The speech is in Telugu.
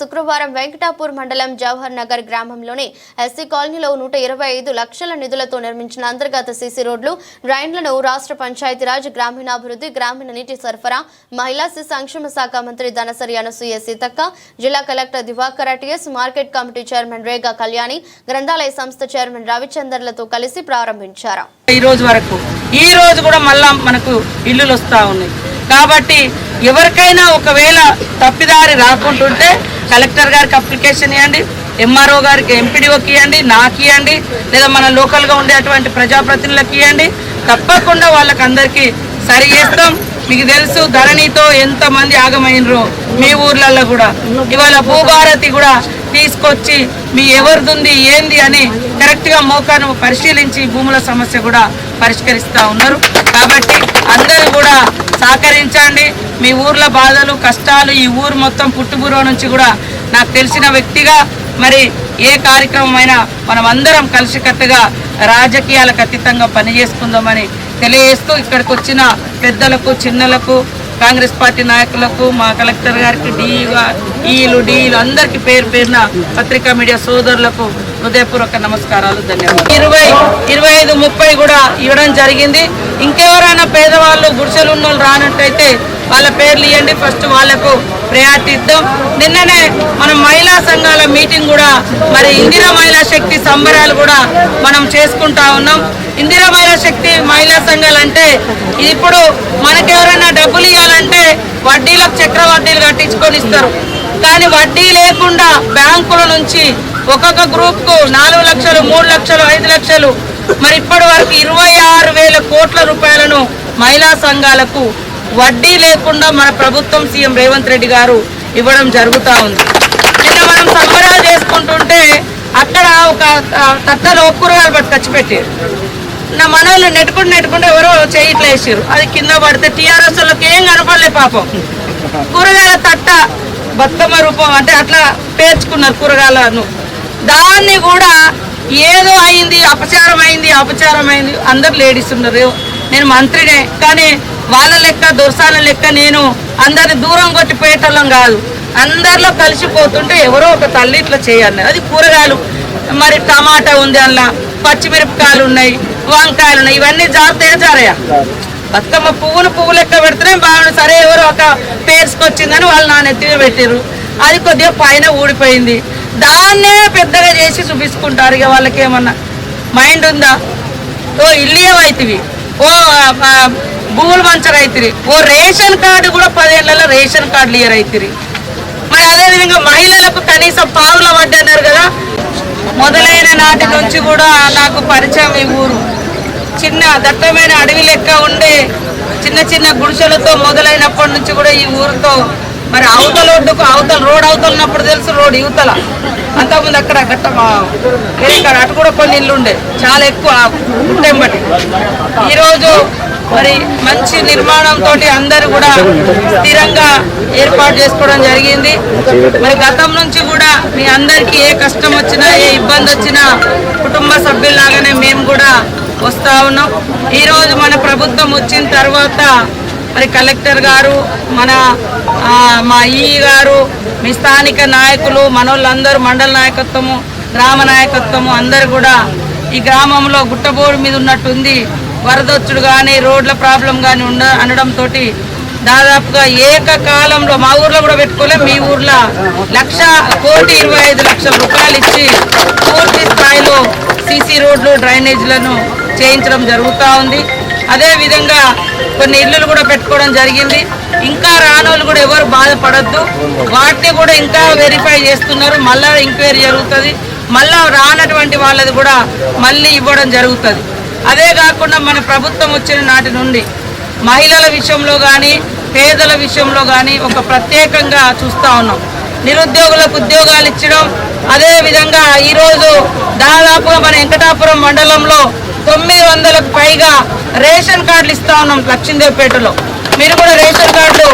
శుక్రవారం వెంకటాపూర్ మండలం జవహర్ నగర్ గ్రామంలోని ఎస్సీ కాలనీలో నూట ఇరవై ఐదు లక్షల నిధులతో నిర్మించిన అంతర్గత సీసీ రోడ్లు డ్రైన్లను రాష్ట్ర పంచాయతీరాజ్ గ్రామీణాభివృద్ధి గ్రామీణ నీటి సరఫరా మహిళా శిశు సంక్షేమ శాఖ మంత్రి దనసరి అనసూయ సీతక్క జిల్లా collector Diwakar TS market committee chairman Rega Kalyani గ్రంథాలయ సంస్థ చైర్మన్ రవిచందర్లతో కలిసి ప్రారంభించారు. ఈ రోజు వరకు ఈ రోజు కూడా మళ్ళా మనకు ఇల్లులు వస్తూ ఉన్నాయి. కాబట్టి ఎవరికైనా ఒకవేళ తప్పిదారి రాకుంటుంటే కలెక్టర్ గారికి అప్లికేషన్ ఇవ్వండి ఎంఆర్ఓ గారికి ఎంపీడీఓకి ఇవ్వండి నాకు ఇవ్వండి లేదా మన లోకల్గా ఉండేటువంటి ప్రజాప్రతినిధులకు ఇవ్వండి. తప్పకుండా వాళ్ళకి అందరికీ సరి చేస్తాం. మీకు తెలుసు ధరణితో ఎంతమంది ఆగమైనరు మీ ఊర్లలో కూడా. ఇవాళ భూభారతి కూడా తీసుకొచ్చి మీ ఎవరిదుంది ఏంది అని కరెక్ట్గా మోకాను పరిశీలించి భూముల సమస్య కూడా పరిష్కరిస్తూ ఉన్నారు. కాబట్టి అందరూ కూడా సహకరించండి. మీ ఊర్ల బాధలు కష్టాలు ఈ ఊరు మొత్తం పుట్టుబూరో నుంచి కూడా నాకు తెలిసిన వ్యక్తిగా మరి ఏ కార్యక్రమం అయినా మనం అందరం కలిసికట్టుగా రాజకీయాలకు అతీతంగా పనిచేసుకుందామని తెలియజేస్తూ ఇక్కడికి వచ్చిన పెద్దలకు చిన్నలకు కాంగ్రెస్ పార్టీ నాయకులకు మా కలెక్టర్ గారికి డిఈగా ఈలు డిఈలు అందరికీ పేరు పేరున పత్రికా మీడియా సోదరులకు హృదయపూర్వక నమస్కారాలు ధన్యవాదాలు. ఇరవై ఇరవై ఐదు ముప్పై కూడా ఇవ్వడం జరిగింది. ఇంకెవరైనా పేదవాళ్ళు గుడిసెలు ఉన్న వాళ్ళు రానట్టయితే వాళ్ళ పేర్లు ఇవ్వండి ఫస్ట్ వాళ్ళకు ప్రయారిటీ ఇద్దాం నిన్ననే మనం మహిళా సంఘాల మీటింగ్ కూడా మరి ఇందిరా మహిళా శక్తి సంబరాలు కూడా మనం చేసుకుంటా ఉన్నాం. ఇందిరా మహిళా శక్తి మహిళా సంఘాలు అంటే ఇప్పుడు మనకెవరైనా డబ్బులు ఇవ్వాలంటే వడ్డీలకు చక్ర వడ్డీలు కట్టించుకొని ఇస్తారు. కానీ వడ్డీ లేకుండా బ్యాంకుల నుంచి ఒక్కొక్క గ్రూప్కు నాలుగు లక్షలు మూడు లక్షలు ఐదు లక్షలు మరి ఇప్పటి వరకు ఇరవై ఆరు వేల కోట్ల రూపాయలను మహిళా సంఘాలకు వడ్డీ లేకుండా మన ప్రభుత్వం సీఎం రేవంత్ రెడ్డి గారు ఇవ్వడం జరుగుతూ ఉంది. నిన్న మనం సంబరాలు చేసుకుంటుంటే అక్కడ ఒక తట్టలో కూరగాయలు పట్టుకొచ్చి పెట్టారు. నా మనల్ని నెట్టుకుంటూ నెట్టుకుంటూ ఎవరో చేయి వేసారు. అది కింద పడితే టీఆర్ఎస్ వాళ్ళకి ఏం కనపడలే పాపం. కూరగాయల తట్ట బతుకమ్మ రూపం అంటే అట్లా పేర్చుకున్నారు కూరగాయలను. దాన్ని కూడా ఏదో అయింది అపచారం అయింది అపచారం అయింది. అందరు లేడీస్ ఉన్నారు. నేను మంత్రినే కానీ వాళ్ళ లెక్క దొరసాల లెక్క నేను అందరిని దూరం కొట్టిపోయేటోళ్ళం కాదు. అందరిలో కలిసిపోతుంటే ఎవరో ఒక తల్లి ఇట్లా చేయాలి. అది కూరగాయలు. మరి టమాటా ఉంది అందులో పచ్చిమిరపకాయలు ఉన్నాయి వంకాయలు ఉన్నాయి ఇవన్నీ జాగ్రత్తగా జారయా బతుకమ్మ పువ్వును పువ్వు లెక్క పెడితేనే బాగుంది సరే ఎవరో ఒక పేర్చుకొచ్చిందని వాళ్ళు నా నెత్తిన పెట్టారు అది కొద్దిగా పైన ఊడిపోయింది. దాన్నే పెద్దగా చేసి చూపించుకుంటారు ఇక వాళ్ళకి ఏమన్నా మైండ్ ఉందా? ఓ ఇల్లు ఏమైతివి ఓ భూములు మంచర్ అవుతుంది ఓ రేషన్ కార్డు కూడా పదేళ్ళలో రేషన్ కార్డులు ఇయర్ అవుతుంది మరి అదేవిధంగా మహిళలకు కనీసం పావుల వడ్డీ అన్నారు కదా మొదలైన నాటి నుంచి కూడా నాకు పరిచయం ఈ ఊరు. చిన్న దట్టమైన అడవి లెక్క ఉండే చిన్న చిన్న గుడిసెలతో మొదలైనప్పటి నుంచి కూడా ఈ ఊరితో మరి అవతల ఒడ్డుకు అవతల రోడ్ అవతల ఉన్నప్పుడు తెలుసు రోడ్ యువతల అంతకుముందు అక్కడ గట్ట వేరే అటు కూడా కొన్ని ఇల్లు ఉండే చాలా ఎక్కువ గుట్టెంబటి ఈరోజు మరి మంచి నిర్మాణంతో అందరూ కూడా స్థిరంగా ఏర్పాటు చేసుకోవడం జరిగింది. మరి గతం నుంచి కూడా మీ అందరికీ ఏ కష్టం వచ్చినా ఏ ఇబ్బంది వచ్చినా కుటుంబ సభ్యుల్లాగానే మేము కూడా వస్తా ఉన్నాం. ఈరోజు మన ప్రభుత్వం వచ్చిన తర్వాత మరి కలెక్టర్ గారు మన మా ఈ గారు మీ స్థానిక నాయకులు మనోళ్ళందరూ మండల నాయకత్వము గ్రామ నాయకత్వము అందరు కూడా ఈ గ్రామంలో గుట్టబోడు మీద ఉన్నట్టుంది. వరదొచ్చుడు కానీ రోడ్ల ప్రాబ్లం కానీ ఉండ అనడంతో దాదాపుగా ఏకకాలంలో మా ఊర్లో కూడా పెట్టుకోలే మీ ఊర్లో లక్ష కోటి ఇరవై ఐదు లక్షల రూపాయలు ఇచ్చి పూర్తి స్థాయిలో సీసీ రోడ్లు డ్రైనేజీలను చేయించడం జరుగుతూ ఉంది. అదే విధంగా కొన్ని ఇల్లులు కూడా పెట్టుకోవడం జరిగింది. ఇంకా రానోళ్ళు కూడా ఎవరు బాధపడద్దు. వాటిని కూడా ఇంకా వెరిఫై చేస్తున్నారు. మళ్ళా ఎంక్వైరీ జరుగుతుంది. మళ్ళా రానటువంటి వాళ్ళది కూడా మళ్ళీ ఇవ్వడం జరుగుతుంది. అదే కాకుండా మన ప్రభుత్వం వచ్చిన నాటి నుండి మహిళల విషయంలో కానీ పేదల విషయంలో కానీ ఒక ప్రత్యేకంగా చూస్తూ ఉన్నాం. నిరుద్యోగులకు ఉద్యోగాలు ఇచ్చడం అదేవిధంగా ఈరోజు దాదాపుగా మన వెంకటాపురం మండలంలో తొమ్మిది వందలకు పైగా రేషన్ కార్డులు ఇస్తా ఉన్నాం లక్ష్మీదేవిపేటలో మీరు కూడా రేషన్ కార్డులు